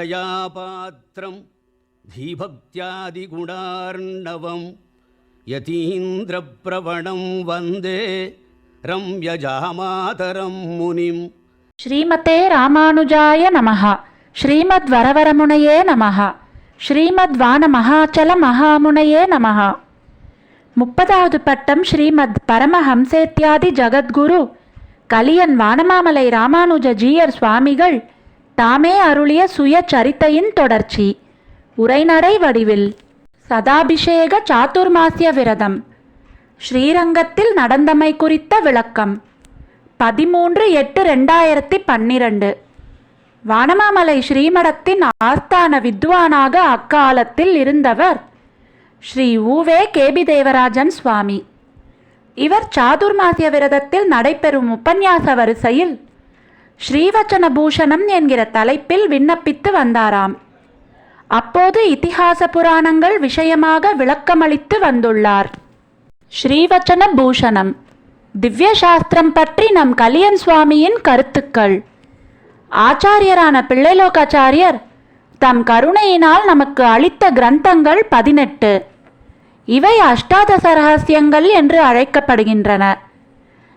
శ్రీశైలేశదయాపాత్రం ధీభక్త్యాదిగుణార్ణవం యతీంద్రప్రవణం వందే రమ్యజామాతరం మునిం. శ్రీమతే రామానుజాయ నమః. ஸ்ரீமத் வரவரமுனையே நமஹ. ஸ்ரீமத் வான மகாச்சல மகாமுனையே நமஹ. முப்பதாவது பட்டம் ஸ்ரீமத் பரமஹம்சேத்யாதி ஜகத்குரு. கலியன் வானமாமலை ராமானுஜ ஜீயர் சுவாமிகள் தாமே அருளிய சுய சரித்தையின் தொடர்ச்சி. உரைநடை வடிவில் சதாபிஷேக சாத்துர்மாசிய விரதம். ஸ்ரீரங்கத்தில் நடந்தமை குறித்த விளக்கம். பதிமூன்று எட்டு ரெண்டாயிரத்தி பன்னிரண்டு. வானமாமலை ஸ்ரீமடத்தின் ஆஸ்தான வித்வானாக அக்காலத்தில் இருந்தவர் ஸ்ரீ ஊவே கேபி தேவராஜன் சுவாமி. இவர் சாதுர்மாசிய விரதத்தில் நடைபெறும் உபன்யாச வரிசையில் ஸ்ரீவச்சன பூஷணம் என்கிற தலைப்பில் விண்ணப்பித்து வந்தாராம். அப்போது இத்திஹாச புராணங்கள் விஷயமாக விளக்கமளித்து வந்துள்ளார். ஸ்ரீவச்சன பூஷணம் திவ்ய சாஸ்திரம் பற்றி நம் கலியன் சுவாமியின் கருத்துக்கள். ஆச்சாரியரான பிள்ளைலோகாச்சாரியர் தம் கருணையினால் நமக்கு அளித்த கிரந்தங்கள் பதினெட்டு. இவை அஷ்டாதச ரகசியங்கள் என்று அழைக்கப்படுகின்றன.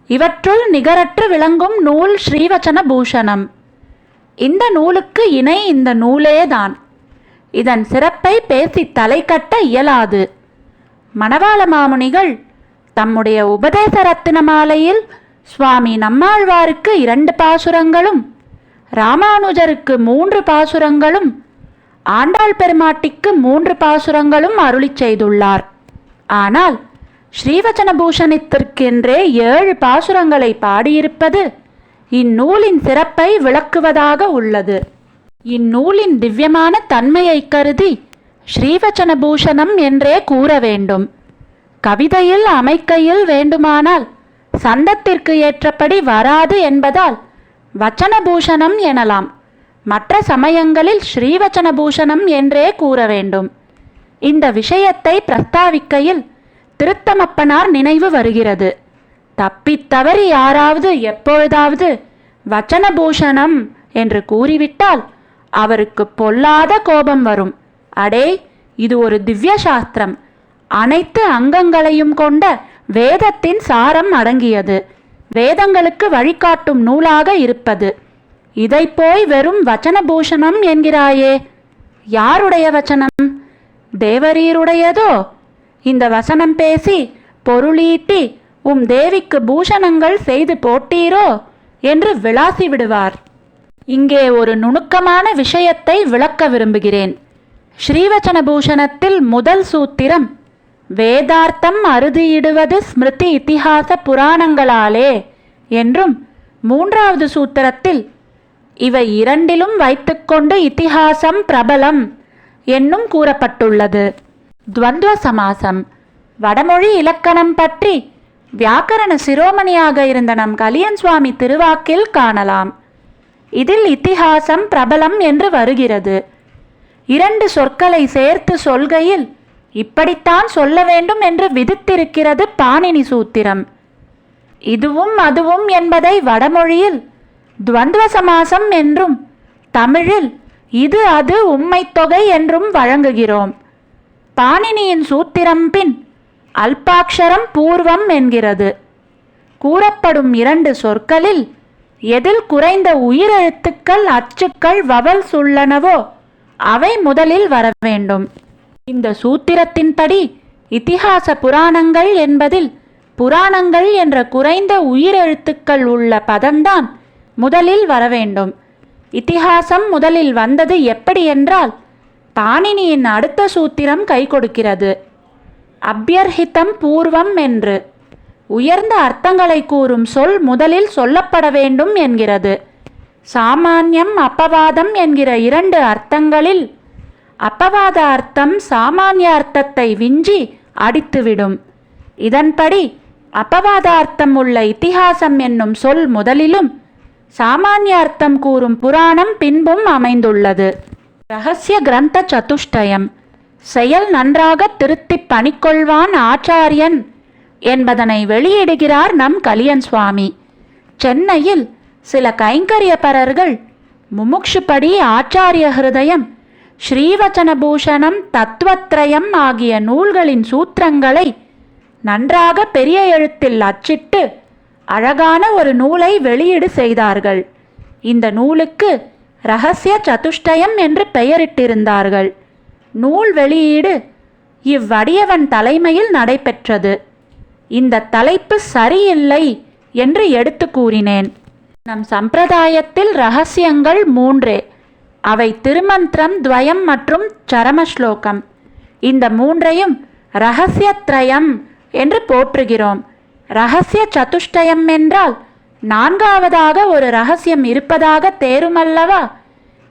இவற்றுள் நிகரற்று விளங்கும் நூல் ஸ்ரீவச்சன பூஷணம். இந்த நூலுக்கு இணை இந்த நூலேதான். இதன் சிறப்பை பேசி தலை கட்ட இயலாது. மணவாள மாமுனிகள் தம்முடைய உபதேச ரத்தின மாலையில் சுவாமி நம்மாழ்வாருக்கு இரண்டு பாசுரங்களும் ராமானுஜருக்கு மூன்று பாசுரங்களும் ஆண்டாள் பெருமாட்டிக்கு மூன்று பாசுரங்களும் அருளிச் செய்துள்ளார். ஆனால் ஸ்ரீவச்சனபூஷணித்திற்கென்றே ஏழு பாசுரங்களை பாடியிருப்பது இந்நூலின் சிறப்பை விளக்குவதாக உள்ளது. இந்நூலின் திவ்யமான தன்மையை கருதி ஸ்ரீவச்சனபூஷணம் என்றே கூற வேண்டும். கவிதையில் அமைக்கையில் வேண்டுமானால் சந்தத்திற்கு ஏற்றபடி வராது என்பதால் வச்சனபூஷணம் எனலாம். மற்ற சமயங்களில் ஸ்ரீவச்சனபூஷணம் என்றே கூற வேண்டும். இந்த விஷயத்தை பிரஸ்தாவிக்கையில் திருத்தமப்பனார் நினைவு வருகிறது. தப்பித்தவறி யாராவது எப்பொழுதாவது வச்சனபூஷணம் என்று கூறிவிட்டால் அவருக்கு பொல்லாத கோபம் வரும். அடே இது ஒரு திவ்ய சாஸ்திரம் அனைத்து அங்கங்களையும் கொண்ட வேதத்தின் சாரம் அடங்கியது. வேதங்களுக்கு வழிகாட்டும் நூலாக இருப்பது. இதை போய் வெறும் வச்சனபூஷணம் என்கிறாயே. யாருடைய வச்சனம்? தேவரீருடையதோ? இந்த வசனம் பேசி பொருளீட்டி உம் தேவிக்கு பூஷணங்கள் செய்து போட்டீரோ? என்று விளாசி விடுவார். இங்கே ஒரு நுணுக்கமான விஷயத்தை விளக்க விரும்புகிறேன். ஸ்ரீவச்சன பூஷணத்தில் முதல் சூத்திரம் வேதார்த்தம் அறுதியிடுவது ஸ்மிருதி இத்திஹாச புராணங்களாலே என்றும் மூன்றாவது சூத்திரத்தில் இவை இரண்டிலும் வைத்துக்கொண்டு இத்திஹாசம் பிரபலம் என்னும் கூறப்பட்டுள்ளது. துவந்துவ சமாசம் வடமொழி இலக்கணம் பற்றி வியாக்கரண சிரோமணியாக இருந்த நம் கலியன் சுவாமி திருவாக்கில் காணலாம். இதில் இத்திஹாசம் பிரபலம் என்று வருகிறது. இரண்டு சொற்களை சேர்த்து சொல்கையில் இப்படித்தான் சொல்ல வேண்டும் என்று விதித்திருக்கிறது பாணினி சூத்திரம். இதுவும் அதுவும் என்பதை வடமொழியில் துவந்துவ சமாசம் என்றும் தமிழில் இது அது உம்மைத் தொகை என்றும் வழங்குகிறோம். பாணினியின் சூத்திரம் பின் அல்பாட்சரம் பூர்வம் என்கிறது. கூறப்படும் இரண்டு சொற்களில் எதில் குறைந்த உயிரெழுத்துக்கள் அச்சுக்கள் வவல் சுள்ளனவோ அவை முதலில் வர வேண்டும். இந்த சூத்திரத்தின்படி இத்திஹாச புராணங்கள் என்பதில் புராணங்கள் என்ற குறைந்த உயிரெழுத்துக்கள் உள்ள பதம்தான் முதலில் வரவேண்டும் இத்திஹாசம் முதலில் வந்தது எப்படி என்றால் பாணினியின் அடுத்த சூத்திரம் கை கொடுக்கிறது. அபியர்ஹிதம் பூர்வம் என்று. உயர்ந்த அர்த்தங்களை கூறும் சொல் முதலில் சொல்லப்பட வேண்டும் என்கிறது. சாமானியம் அப்பவாதம் என்கிற இரண்டு அர்த்தங்களில் அப்பவாத அர்த்தம் சாமானிய அர்த்தத்தை விஞ்சி அடித்துவிடும். இதன்படி அப்பவாதார்த்தம் உள்ள இத்திஹாசம் என்னும் சொல் முதலிலும் சாமானிய அர்த்தம் கூறும் புராணம் பின்பும் அமைந்துள்ளது. ரகசிய கிரந்த சதுஷ்டயம். செயல் நன்றாக திருத்திப் பணிக்கொள்வான் ஆச்சாரியன் என்பதனை வெளியிடுகிறார் நம் கலியன் சுவாமி. சென்னையில் சில கைங்கரியப்பரர்கள் முமுட்சுபடி ஆச்சாரிய ஹிருதயம் ஸ்ரீவச்சனபூஷணம் தத்துவத்ரயம் ஆகிய நூல்களின் சூத்திரங்களை நன்றாக பெரிய எழுத்தில் அச்சிட்டு அழகான ஒரு நூலை வெளியீடு செய்தார்கள். இந்த நூலுக்கு ரகசிய சதுஷ்டயம் என்று பெயரிட்டிருந்தார்கள். நூல் வெளியீடு இவ்வடியவன் தலைமையில் நடைபெற்றது. இந்த தலைப்பு சரியில்லை என்று எடுத்து கூறினேன். நம் சம்பிரதாயத்தில் ரகசியங்கள் மூன்றே. அவை திருமந்திரம் துவயம் மற்றும் சரமஸ்லோகம். இந்த மூன்றையும் ரகசியத்ரயம் என்று போற்றுகிறோம். ரகசிய சதுஷ்டயம் என்றால் நான்காவதாக ஒரு ரகசியம் இருப்பதாக தேருமல்லவா?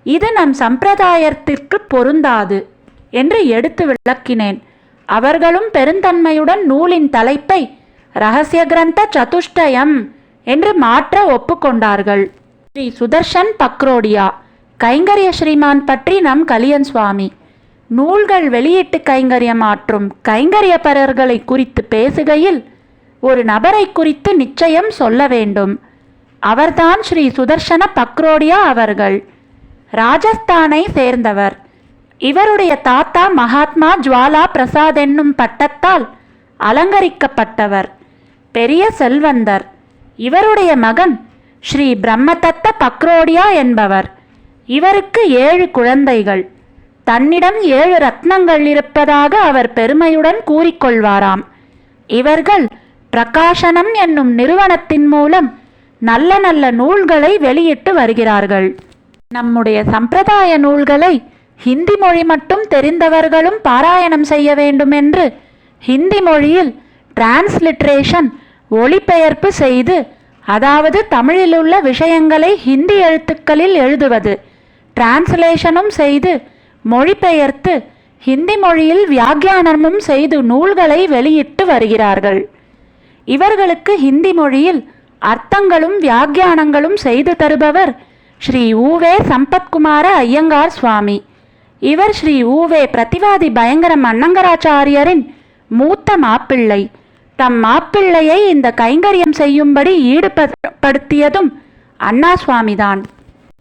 இது நம் சம்பிரதாயத்திற்கு பொருந்தாது என்று எடுத்து விளக்கினேன். அவர்களும் பெருந்தன்மையுடன் நூலின் தலைப்பை ரகசிய கிரந்த சதுஷ்டயம் என்று மாற்ற ஒப்புக்கொண்டார்கள். ஸ்ரீ சுதர்ஷன் பக்ரோடியா. கைங்கரிய ஸ்ரீமான் பற்றி நம் கலியன் சுவாமி. நூல்கள் வெளியிட்டு கைங்கரியம் ஆற்றும் கைங்கரியப்பரர்களை குறித்து பேசுகையில் ஒரு நபரை குறித்து நிச்சயம் சொல்ல வேண்டும். அவர்தான் ஸ்ரீ சுதர்ஷன பக்ரோடியா அவர்கள். ராஜஸ்தானை சேர்ந்தவர். இவருடைய தாத்தா மகாத்மா ஜுவாலா பிரசாத் என்னும் பட்டத்தால் அலங்கரிக்கப்பட்டவர். பெரிய செல்வந்தர். இவருடைய மகன் ஸ்ரீ பிரம்மதத்த பக்ரோடியா என்பவர். இவருக்கு ஏழு குழந்தைகள். தன்னிடம் ஏழு ரத்னங்கள் இருப்பதாக அவர் பெருமையுடன் கூறிக்கொள்வாராம். இவர்கள் பிரகாசனம் என்னும் நிறுவனத்தின் மூலம் நல்ல நல்ல நூல்களை வெளியிட்டு வருகிறார்கள். நம்முடைய சம்பிரதாய நூல்களை ஹிந்தி மொழி மட்டும் தெரிந்தவர்களும் பாராயணம் செய்ய வேண்டும் என்று ஹிந்தி மொழியில் டிரான்ஸ்லிட்ரேஷன் ஒளிபெயர்ப்பு செய்து அதாவது தமிழில் உள்ள விஷயங்களை ஹிந்தி எழுத்துக்களில் எழுதுவது. டிரான்ஸ்லேஷனும் செய்து மொழிபெயர்த்து ஹிந்தி மொழியில் வியாக்கியானமும் செய்து நூல்களை வெளியிட்டு வருகிறார்கள். இவர்களுக்கு ஹிந்தி மொழியில் அர்த்தங்களும் வியாக்கியானங்களும் செய்து தருபவர் ஸ்ரீ ஊவே சம்பத்குமார ஐயங்கார் சுவாமி. இவர் ஸ்ரீ ஊவே பிரதிவாதி பயங்கரம் அன்னங்கராச்சாரியரின் மூத்த மாப்பிள்ளை. தம் மாப்பிள்ளையை இந்த கைங்கரியம் செய்யும்படி ஈடுபடுத்தியதும் அண்ணா சுவாமிதான்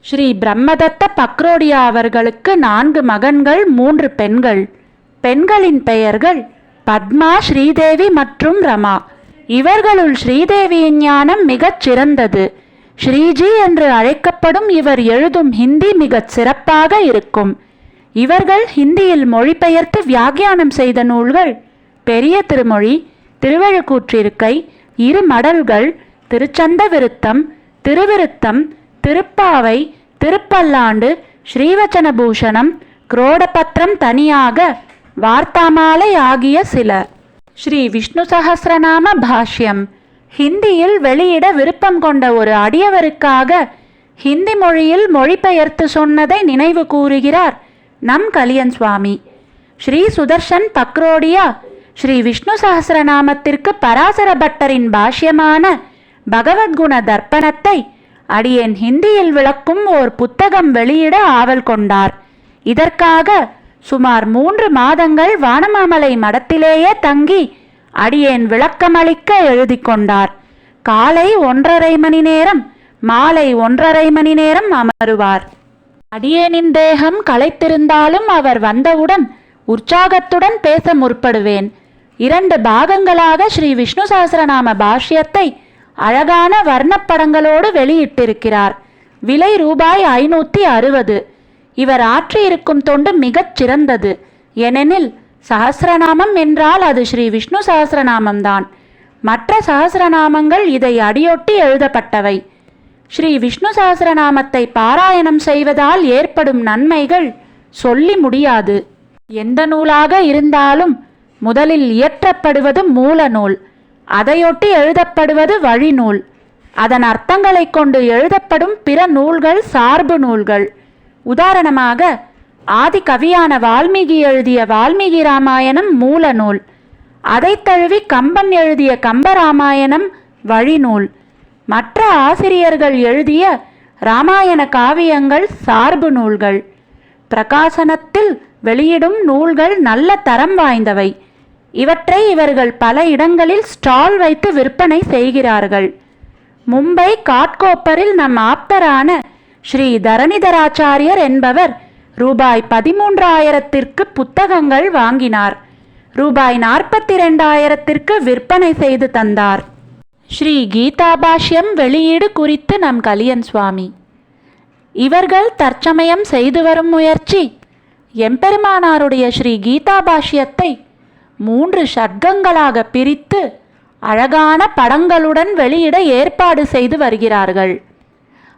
ஸ்ரீ பிரம்மதத்த பக்ரோடியா அவர்களுக்கு நான்கு மகன்கள் மூன்று பெண்கள். பெண்களின் பெயர்கள் பத்மா ஸ்ரீதேவி மற்றும் ரமா. இவர்களுள் ஸ்ரீதேவியின் ஞானம் மிகச் சிறந்தது. ஸ்ரீஜி என்று அழைக்கப்படும் இவர் எழுதும் ஹிந்தி மிகச் சிறப்பாக இருக்கும். இவர்கள் ஹிந்தியில் மொழிபெயர்த்து வியாக்கியானம் செய்த நூல்கள் பெரிய திருமொழி திருவழுக்கூற்றிருக்கை இரு மடல்கள் திருச்சந்த விருத்தம் திருவிருத்தம் திருப்பாவை திருப்பல்லாண்டு ஸ்ரீவச்சனபூஷணம் குரோடபத்திரம் தனியாக வார்த்தாமாலை ஆகிய சில. ஸ்ரீ விஷ்ணு சஹஸ்ரநாம பாஷ்யம். ஹிந்தியில் வெளியிட விருப்பம் கொண்ட ஒரு அடியவருக்காக ஹிந்தி மொழியில் மொழிபெயர்த்து சொன்னதை நினைவு கூறுகிறார் நம் கலியன் சுவாமி. ஸ்ரீ சுதர்ஷன் பக்ரோடியா ஸ்ரீ விஷ்ணு சஹஸ்ரநாமத்திற்கு பராசர பட்டரின் பாஷ்யமான பகவத்குண தர்ப்பணத்தை அடியேன் ஹிந்தியில் விளக்கும் ஓர் புத்தகம் வெளியிட ஆவல் கொண்டார். இதற்காக சுமார் மூன்று மாதங்கள் வானமாமலை மடத்திலேயே தங்கி அடியேன் விளக்கமளிக்க எழுதி கொண்டார். காலை ஒன்றரை மணி நேரம் மாலை ஒன்றரை மணி நேரம் அமருவார். அடியேனின் தேகம் களைத்திருந்தாலும் அவர் வந்தவுடன் உற்சாகத்துடன் பேச முற்படுவேன். இரண்டு பாகங்களாக ஸ்ரீ விஷ்ணு சஹஸ்ரநாம பாஷ்யத்தை அழகான வர்ணப்படங்களோடு வெளியிட்டிருக்கிறார். விலை ரூபாய் ஐநூற்றி அறுபது. இவர் ஆற்றியிருக்கும் தொண்டு மிகச் சிறந்தது. ஏனெனில் சஹஸ்ரநாமம் என்றால் அது ஸ்ரீ விஷ்ணு சஹஸ்ரநாமம்தான் மற்ற சஹஸ்ரநாமங்கள் இதை அடியொட்டி எழுதப்பட்டவை. ஸ்ரீ விஷ்ணு சஹஸ்ரநாமத்தை பாராயணம் செய்வதால் ஏற்படும் நன்மைகள் சொல்லி முடியாது. எந்த நூலாக இருந்தாலும் முதலில் இயற்றப்படுவது மூல நூல். அதையொட்டி எழுதப்படுவது வழிநூல். அதன் அர்த்தங்களைக் கொண்டு எழுதப்படும் பிற நூல்கள் சார்பு நூல்கள். உதாரணமாக ஆதி கவியான வால்மீகி எழுதிய வால்மீகி ராமாயணம் மூல நூல். அதைத் தழுவி கம்பன் எழுதிய கம்பராமாயணம் வழிநூல். மற்ற ஆசிரியர்கள் எழுதிய ராமாயண காவியங்கள் சார்பு நூல்கள். பிரகாசனத்தில் வெளியிடும் நூல்கள் நல்ல தரம் வாய்ந்தவை. இவற்றை இவர்கள் பல இடங்களில் ஸ்டால் வைத்து விற்பனை செய்கிறார்கள். மும்பை காட்கோப்பரில் நம் ஆப்தரான ஸ்ரீ தரணிதராச்சாரியர் என்பவர் ரூபாய் பதிமூன்றாயிரத்திற்கு புத்தகங்கள் வாங்கினார். ரூபாய் நாற்பத்தி ரெண்டாயிரத்திற்கு விற்பனை செய்து தந்தார். ஸ்ரீ கீதாபாஷ்யம் வெளியீடு குறித்து நம் கலியன் சுவாமி. இவர்கள் தற்சமயம் செய்து வரும் முயற்சி எம்பெருமானாருடைய ஸ்ரீ கீதாபாஷ்யத்தை மூன்று ஷட்கங்களாக பிரித்து அழகான படங்களுடன் வெளியிட ஏற்பாடு செய்து வருகிறார்கள்.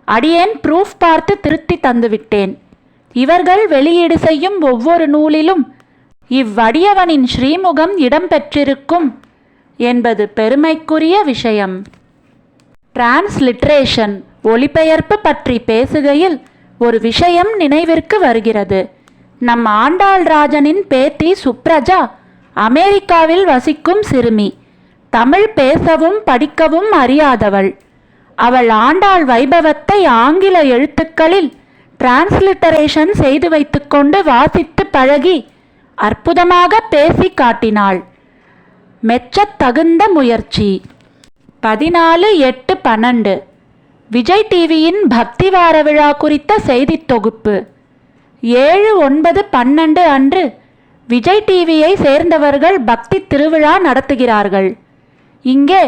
அடியேன் ப்ரூஃப் பார்த்து திருத்தி தந்துவிட்டேன். இவர்கள் வெளியீடு செய்யும் ஒவ்வொரு நூலிலும் இவ்வடியவனின் ஸ்ரீமுகம் இடம்பெற்றிருக்கும் என்பது பெருமைக்குரிய விஷயம். டிரான்ஸ்லிட்ரேஷன் ஒளிபெயர்ப்பு பற்றி பேசுகையில் ஒரு விஷயம் நினைவிற்கு வருகிறது. நம் ஆண்டாள் ராஜனின் பேத்தி சுப்ரஜா அமெரிக்காவில் வசிக்கும் சிறுமி. தமிழ் பேசவும் படிக்கவும் அறியாதவள். அவள் ஆண்டாள் வைபவத்தை ஆங்கில எழுத்துக்களில் டிரான்ஸ்லிட்டரேஷன் செய்து வைத்துக்கொண்டு வாசித்து பழகி அற்புதமாக பேசி காட்டினாள். மெச்சத்தகுந்த முயற்சி. பதினாலு எட்டு பன்னெண்டு. விஜய் டிவியின் பக்தி வார விழா குறித்த செய்தித் தொகுப்பு. ஏழு ஒன்பது பன்னெண்டு அன்று விஜய் டிவியை சேர்ந்தவர்கள் பக்தி திருவிழா நடத்துகிறார்கள். இங்கே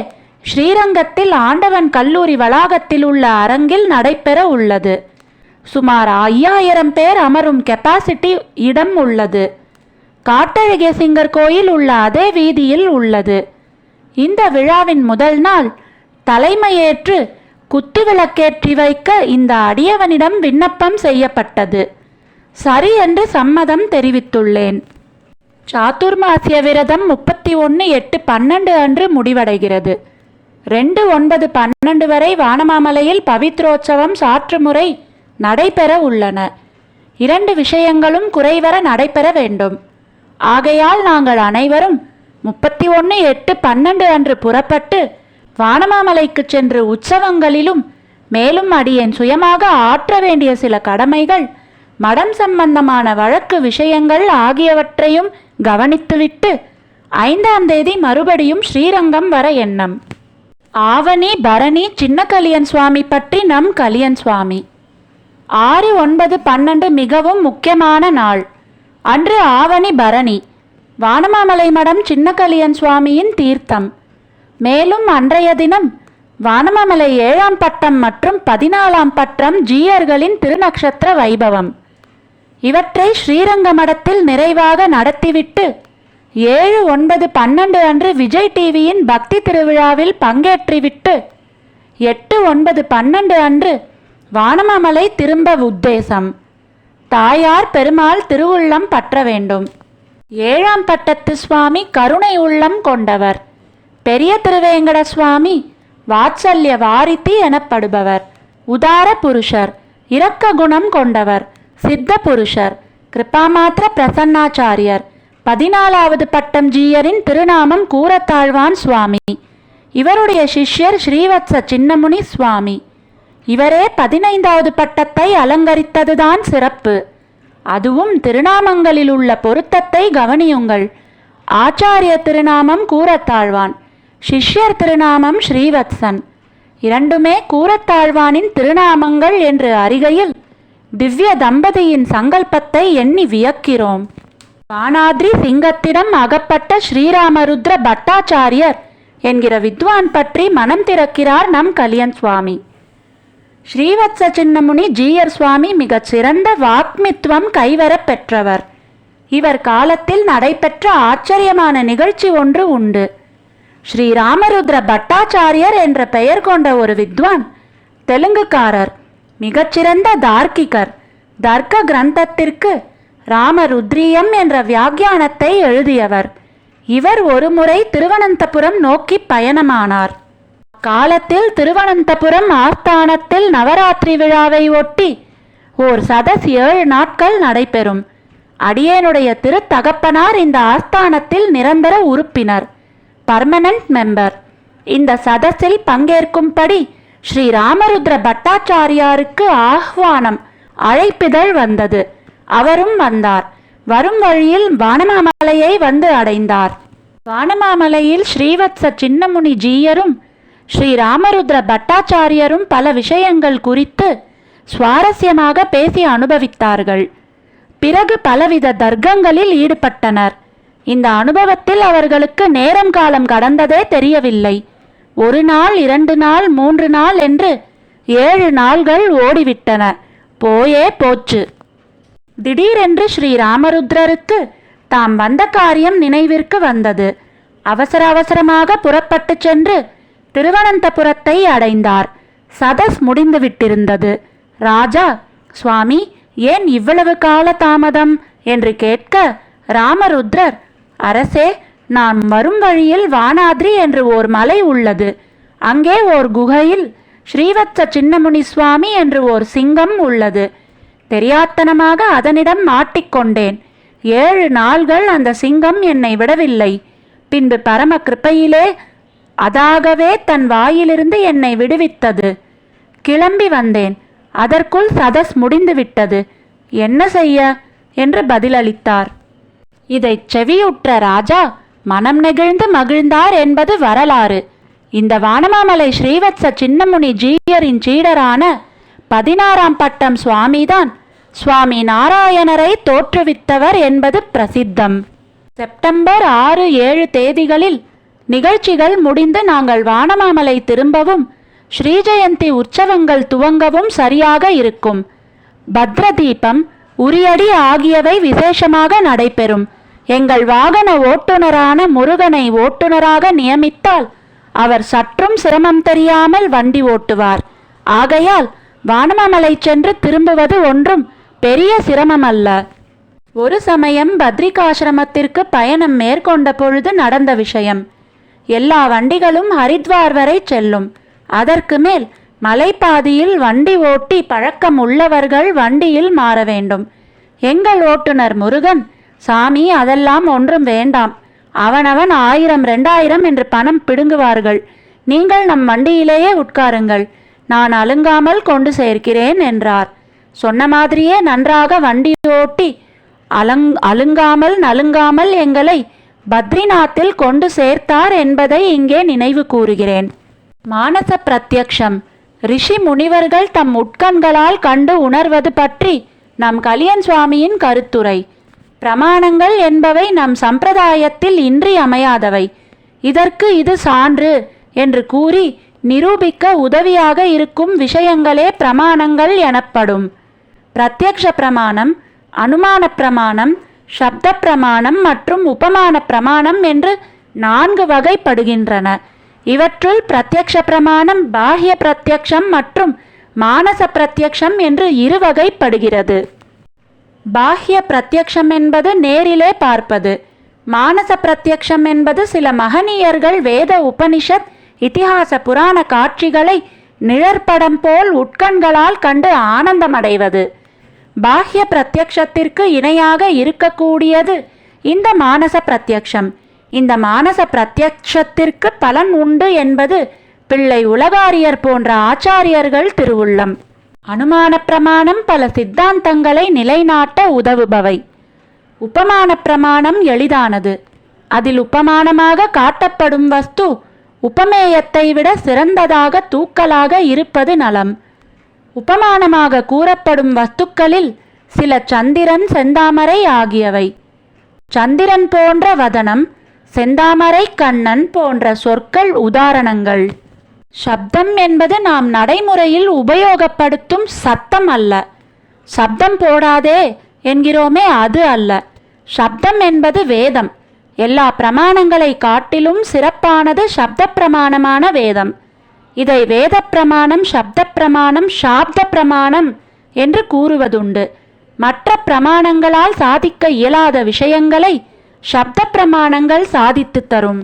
ஸ்ரீரங்கத்தில் ஆண்டவன் கல்லூரி வளாகத்தில் உள்ள அரங்கில் நடைபெற உள்ளது. சுமார் ஐயாயிரம் பேர் அமரும் கெப்பாசிட்டி இடம் உள்ளது. காட்டழகிய சிங்கர் கோயில் உள்ள அதே வீதியில் உள்ளது. இந்த விழாவின் முதல் நாள் தலைமையேற்று குத்துவிளக்கேற்றி வைக்க இந்த அடியவனிடம் விண்ணப்பம் செய்யப்பட்டது. சரி என்று சம்மதம் தெரிவித்துள்ளேன். சாத்துர்மாசிய விரதம் முப்பத்தி ஒன்று எட்டு பன்னெண்டு அன்று முடிவடைகிறது. ரெண்டு ஒன்பது பன்னெண்டு வரை வானமாமலையில் பவித்ரோற்சவம் சாற்று முறை நடைபெற உள்ளன. இரண்டு விஷயங்களும் குறைவர நடைபெற வேண்டும். ஆகையால் நாங்கள் அனைவரும் முப்பத்தி ஒன்று எட்டு பன்னெண்டு அன்று புறப்பட்டு வானமாமலைக்கு சென்று உற்சவங்களிலும் மேலும் அடியேன் சுயமாக ஆற்ற வேண்டிய சில கடமைகள் மடம் சம்பந்தமான வழக்கு விஷயங்கள் ஆகியவற்றையும் கவனித்துவிட்டு ஐந்தாம் தேதி மறுபடியும் ஸ்ரீரங்கம் வர எண்ணம். ஆவணி பரணி சின்ன கலியன் சுவாமி பற்றி நம் கலியன் சுவாமி. ஆறு ஒன்பது பன்னெண்டு மிகவும் முக்கியமான நாள். அன்று ஆவணி பரணி. வானமாமலை மடம் சின்ன கலியன் சுவாமியின் தீர்த்தம். மேலும் அன்றைய தினம் வானமாமலை ஏழாம் பட்டம் மற்றும் பதினாலாம் பட்டம் ஜீயர்களின் திருநக்ஷத்திர வைபவம். இவற்றை ஸ்ரீரங்க மடத்தில் நிறைவாக நடத்திவிட்டு ஏழு ஒன்பது பன்னெண்டு அன்று விஜய் டிவியின் பக்தி திருவிழாவில் பங்கேற்றிவிட்டு எட்டு ஒன்பது பன்னெண்டு அன்று வானமாமலை திரும்ப உத்தேசம். தாயார் பெருமாள் திருவுள்ளம் பற்ற வேண்டும். ஏழாம் பட்டத்து சுவாமி கருணை உள்ளம் கொண்டவர். பெரிய திருவேங்கட சுவாமி வாத்சல்ய வாரித்தி எனப்படுபவர். உதார புருஷர் இரக்க குணம் கொண்டவர். சித்த புருஷர் கிருபாமாத்திர பிரசன்னாச்சாரியர் பதினாலாவது பட்டம் ஜீயரின் திருநாமம் கூரத்தாழ்வான் சுவாமி. இவருடைய சிஷ்யர் ஸ்ரீவத்ச சின்னமுனி சுவாமி. இவரே பதினைந்தாவது பட்டத்தை அலங்கரித்ததுதான் சிறப்பு. அதுவும் திருநாமங்களில் உள்ள பொருத்தத்தை கவனியுங்கள். ஆச்சாரிய திருநாமம் கூரத்தாழ்வான் சிஷ்யர் திருநாமம் ஸ்ரீவத்சன். இரண்டுமே கூரத்தாழ்வானின் திருநாமங்கள் என்று அறிகையில் திவ்ய தம்பதியின் சங்கல்பத்தை எண்ணி வியக்கிறோம். வானாதிரி சிங்கத்திடம் அகப்பட்ட ஸ்ரீராமருத்ர பட்டாச்சாரியர் என்கிற வித்வான் பற்றி மனம் திறக்கிறார் நம் கலியன் சுவாமி. ஸ்ரீவத்ச சின்னமுனி ஜீயர் சுவாமி மிகச் சிறந்த வாக்மித்துவம் கைவரப் பெற்றவர். இவர் காலத்தில் நடைபெற்ற ஆச்சரியமான நிகழ்ச்சி ஒன்று உண்டு. ஸ்ரீராமருத்ர பட்டாச்சாரியர் என்ற பெயர் கொண்ட ஒரு வித்வான் தெலுங்குக்காரர். மிகச்சிறந்த தார்க்கிகர். தர்க்க கிரந்தத்திற்கு ராமருத்ரியம் என்ற வியாக்கியானத்தை எழுதியவர். இவர் ஒருமுறை திருவனந்தபுரம் நோக்கி பயணமானார். காலத்தில் திருவனந்தபுரம் ஆஸ்தானத்தில் நவராத்திரி விழாவை ஒட்டி ஓர் சதஸ் ஏழு நாட்கள் நடைபெறும். அடியேனுடைய திருத்தகப்பனார் இந்த ஆஸ்தானத்தில் நிரந்தர உறுப்பினர் பர்மனன்ட் மெம்பர். இந்த சதஸில் பங்கேற்கும்படி ஸ்ரீ ராமருத்ர பட்டாச்சாரியாருக்கு ஆஹ்வானம். அழைப்பிதழ் வந்தது. அவரும் வந்தார். வரும் வழியில் வானமாமலையை வந்து அடைந்தார். வானமாமலையில் ஸ்ரீவத்ச சின்னமுனி ஜீயரும் ஸ்ரீ ராமருத்ர பட்டாச்சாரியரும் பல விஷயங்கள் குறித்து சுவாரஸ்யமாக பேசி அனுபவித்தார்கள். பிறகு பலவித தர்க்கங்களில் ஈடுபட்டனர். இந்த அனுபவத்தில் அவர்களுக்கு நேரம் காலம் கடந்ததே தெரியவில்லை. ஒரு நாள் இரண்டு நாள் மூன்று நாள் என்று ஏழு நாள்கள் ஓடிவிட்டன. போயே போச்சு. திடீரென்று ஸ்ரீ ராமருத்ரருக்கு தாம் வந்த காரியம் நினைவிற்கு வந்தது. அவசர அவசரமாக புறப்பட்டு சென்று திருவனந்தபுரத்தை அடைந்தார். சதஸ் முடிந்துவிட்டிருந்தது. ராஜா சுவாமி ஏன் இவ்வளவு கால தாமதம்? என்று கேட்க ராமருத்ரர் அரசே நான் வரும் வழியில் வானாத்ரி என்று ஓர் மலை உள்ளது. அங்கே ஓர் குகையில் ஸ்ரீவத்ச சின்னமுனி சுவாமி என்று ஓர் சிங்கம் உள்ளது. தெரியாத்தனமாக அதனிடம் மாட்டிக்கொண்டேன் ஏழு நாள்கள் அந்த சிங்கம் என்னை விடவில்லை. பின்பு பரம கிருப்பையிலே அதாகவே தன் வாயிலிருந்து என்னை விடுவித்தது. கிளம்பி வந்தேன். அதற்குள் சதஸ் முடிந்துவிட்டது என்ன செய்ய? என்று பதிலளித்தார். இதைச் செவியுற்ற ராஜா மனம் நெகிழ்ந்து மகிழ்ந்தார் என்பது வரலாறு. இந்த வானமாமலை ஸ்ரீவத்ச சின்னமுனி ஜீயரின் சீடரான பதினாறாம் பட்டம் சுவாமிதான். சுவாமி நாராயணரை தோற்றுவித்தவர் என்பது பிரசித்தம். செப்டம்பர் ஆறு ஏழு தேதிகளில் நிகழ்ச்சிகள் முடிந்து நாங்கள் வானமாமலை திரும்பவும் ஸ்ரீஜெயந்தி உற்சவங்கள் துவங்கவும் சரியாக இருக்கும். பத்ர தீபம் உரியடி ஆகியவை விசேஷமாக நடைபெறும். எங்கள் வாகன ஓட்டுநரான முருகனை ஓட்டுநராக நியமித்தால் அவர் சற்றும் சிரமம் தெரியாமல் வண்டி ஓட்டுவார். ஆகையால் வானமலை சென்று திரும்புவது ஒன்றும் பெரிய சிரமம் அல்ல ஒரு சமயம் பத்ரிகாசிரமத்திற்கு பயணம் மேற்கொண்ட பொழுது நடந்த விஷயம். எல்லா வண்டிகளும் ஹரித்வார் வரை செல்லும். அதற்கு மேல் மலைப்பாதையில் வண்டி ஓட்டி பழக்கம் உள்ளவர்கள் வண்டியில் மாற வேண்டும். எங்கள் ஓட்டுநர் முருகன் சாமி அதெல்லாம் ஒன்றும் வேண்டாம். அவனவன் ஆயிரம் ரெண்டாயிரம் என்று பணம் பிடுங்குவார்கள். நீங்கள் நம் வண்டியிலேயே உட்காருங்கள். நான் அலுங்காமல் கொண்டு சேர்க்கிறேன் என்றார். சொன்ன மாதிரியே நன்றாக வண்டி ஓட்டி அலங் அலுங்காமல் நலுங்காமல் எங்களை பத்ரிநாத்தில் கொண்டு சேர்த்தார் என்பதை இங்கே நினைவு கூறுகிறேன். மானச பிரத்யக்ஷம். ரிஷி முனிவர்கள் தம் உட்கண்களால் கண்டு உணர்வது பற்றி நம் கலியன் சுவாமியின் கருத்துரை. பிரமாணங்கள் என்பவை நம் சம்பிரதாயத்தில் இன்றியமையாதவை. இதற்கு இது சான்று என்று கூறி நிரூபிக்க உதவியாக இருக்கும் விஷயங்களே பிரமாணங்கள் எனப்படும். பிரத்யக்ஷ பிரமாணம் அனுமான பிரமாணம் சப்த பிரமாணம் மற்றும் உபமான பிரமாணம் என்று நான்கு வகைப்படுகின்றன. இவற்றுள் பிரத்யக்ஷ பிரமாணம் பாஹ்ய பிரத்யக்ஷம் மற்றும் மானச பிரத்யக்ஷம் என்று இரு வகைப்படுகிறது. பாஹ்ய பிரத்யக்ஷம் என்பது நேரிலே பார்ப்பது. மானச பிரத்யக்ஷம் என்பது சில மகனியர்கள் வேத உபனிஷத் இத்திஹாச புராண காட்சிகளை நிழற்படம் போல் உட்கண்களால் கண்டு ஆனந்தமடைவது. பாஹ்ய பிரத்யக்ஷத்திற்கு இணையாக இருக்கக்கூடியது இந்த மானச பிரத்யக்ஷம். இந்த மானச பிரத்யக்ஷத்திற்கு பலன் உண்டு என்பது பிள்ளை உலகாரியர் போன்ற ஆச்சாரியர்கள் திருவுள்ளம். அனுமான பிரமாணம் பல சித்தாந்தங்களை நிலைநாட்ட உதவுபவை. உபமான பிரமாணம் எளிதானது. அதில் உபமானமாக காட்டப்படும் வஸ்து உபமேயத்தை விட சிறந்ததாக தூக்கலாக இருப்பது நலம். உபமானமாக கூறப்படும் வஸ்துக்களில் சில சந்திரன் செந்தாமரை ஆகியவை. சந்திரன் போன்ற வதனம் செந்தாமரை கண்ணன் போன்ற சொற்கள் உதாரணங்கள். சப்தம் என்பது நாம் நடைமுறையில் உபயோகப்படுத்தும் சத்தம் அல்ல. சப்தம் போடாதே என்கிறோமே அது அல்ல. சப்தம் என்பது வேதம். எல்லா பிரமாணங்களை காட்டிலும் சிறப்பானது சப்த பிரமாணமான வேதம். இதை வேத பிரமாணம் சப்த பிரமாணம் சாப்த பிரமாணம் என்று கூறுவதுண்டு. மற்ற பிரமாணங்களால் சாதிக்க இயலாத விஷயங்களை சப்த பிரமாணங்கள் சாதித்துத் தரும்.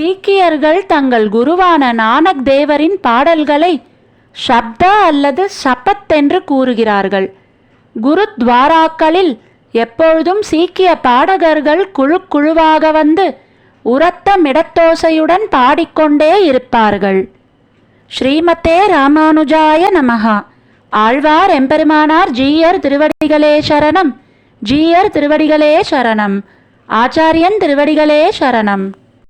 சீக்கியர்கள் தங்கள் குருவான நானக் தேவரின் பாடல்களை ஷப்த அல்லது ஷபத் என்று கூறுகிறார்கள் குருத்வாராக்களில் எப்பொழுதும் சீக்கிய பாடகர்கள் குழு குழுவாக வந்து உரத்த மிடத்தோசையுடன் பாடிக்கொண்டே இருப்பார்கள். ஸ்ரீமதே ராமானுஜாய நமகா ஆழ்வார் எம்பெருமானார் ஜீயர் திருவடிகளே சரணம். ஜீயர் திருவடிகளே சரணம். ஆச்சாரியன் திருவடிகளே சரணம்.